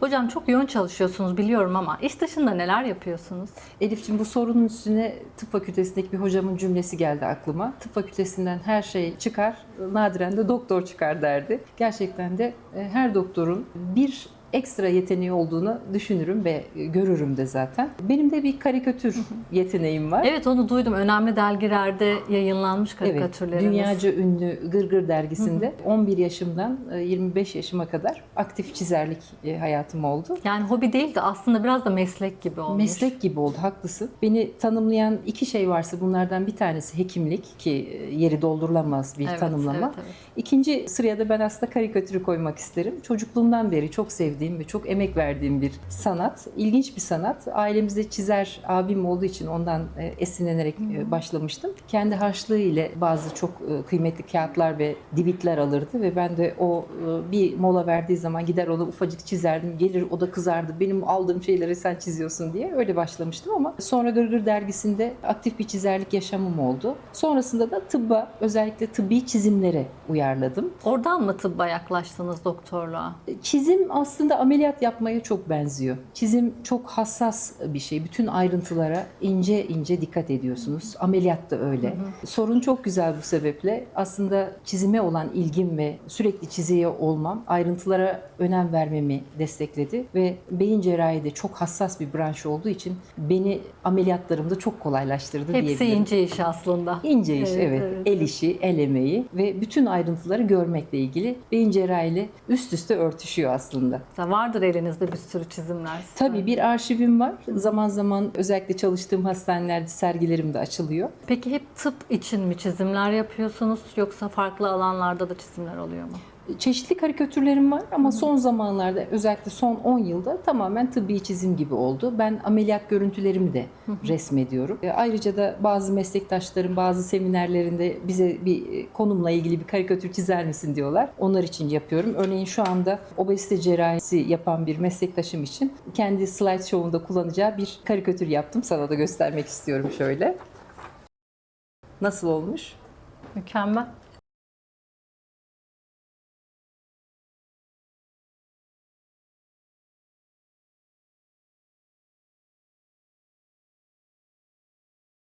Hocam çok yoğun çalışıyorsunuz biliyorum ama iş dışında neler yapıyorsunuz? Elif'ciğim bu sorunun üstüne tıp fakültesindeki bir hocamın cümlesi geldi aklıma. Tıp fakültesinden her şey çıkar, nadiren de doktor çıkar derdi. Gerçekten de e, her doktorun bir ekstra yeteneği olduğunu düşünürüm ve e, görürüm de zaten. Benim de bir karikatür yeteneğim var. Evet onu duydum. Önemli dergilerde yayınlanmış Evet, karikatürleriniz. dünyaca ünlü Gırgır dergisinde 11 yaşımdan e, 25 yaşıma kadar aktif çizerlik e, hayatım oldu. Yani hobi değil de aslında biraz da meslek gibi olmuş. Meslek gibi oldu, haklısın. Beni tanımlayan iki şey varsa bunlardan bir tanesi hekimlik ki e, yeri doldurulamaz bir Evet, tanımlama. evet, evet. İkinci sıraya da ben aslında karikatürü koymak isterim. Çocukluğumdan beri çok sevdiğim ve çok emek verdiğim bir sanat. İlginç bir sanat. Ailemizde çizer abim olduğu için ondan e, esinlenerek e, başlamıştım. Kendi harçlığı ile bazı çok e, kıymetli kağıtlar ve divitler alırdı ve ben de o bir mola verdiği zaman gider onu ufacık çizerdim. Gelir o da kızardı. Benim aldığım şeyleri sen çiziyorsun diye öyle başlamıştım ama sonra Gırgır dergisinde aktif bir çizerlik yaşamım oldu. Sonrasında da tıbba özellikle tıbbi çizimlere uyarladım. Oradan mı tıbba yaklaştınız doktorluğa? Çizim aslında ameliyat yapmaya çok benziyor. Çizim çok hassas bir şey. Bütün ayrıntılara ince ince dikkat ediyorsunuz. Ameliyat da öyle. Sorun çok güzel bu sebeple. Aslında çizime olan ilgim ve sürekli çiziyor olmam ayrıntılara önem vermemi destekledi ve beyin cerrahi de çok hassas bir branş olduğu için beni ameliyatlarımda çok kolaylaştırdı Hepsi diyebilirim. ince iş aslında. İnce iş Evet, evet. evet, El işi, el emeği ve bütün ayrıntıları görmekle ilgili beyin cerrahiyle üst üste örtüşüyor aslında. Mesela Vardır elinizde bir sürü çizimler. Tabii bir arşivim var. Zaman zaman özellikle çalıştığım hastanelerde sergilerim de açılıyor. Peki hep tıp için mi çizimler yapıyorsunuz yoksa farklı alanlarda da çizimler oluyor mu? Çeşitli karikatürlerim var ama son zamanlarda özellikle son 10 yılda tamamen tıbbi çizim gibi oldu. Ben ameliyat görüntülerimi de resmediyorum. E, Ayrıca da bazı meslektaşlarım bazı seminerlerinde bize bir e, konumla ilgili bir karikatür çizer misin diyorlar. Onlar için yapıyorum. Örneğin şu anda obezite cerrahisi yapan bir meslektaşım için kendi slide show'unda kullanacağı bir karikatür yaptım. Sana da göstermek istiyorum şöyle. Nasıl olmuş? Mükemmel.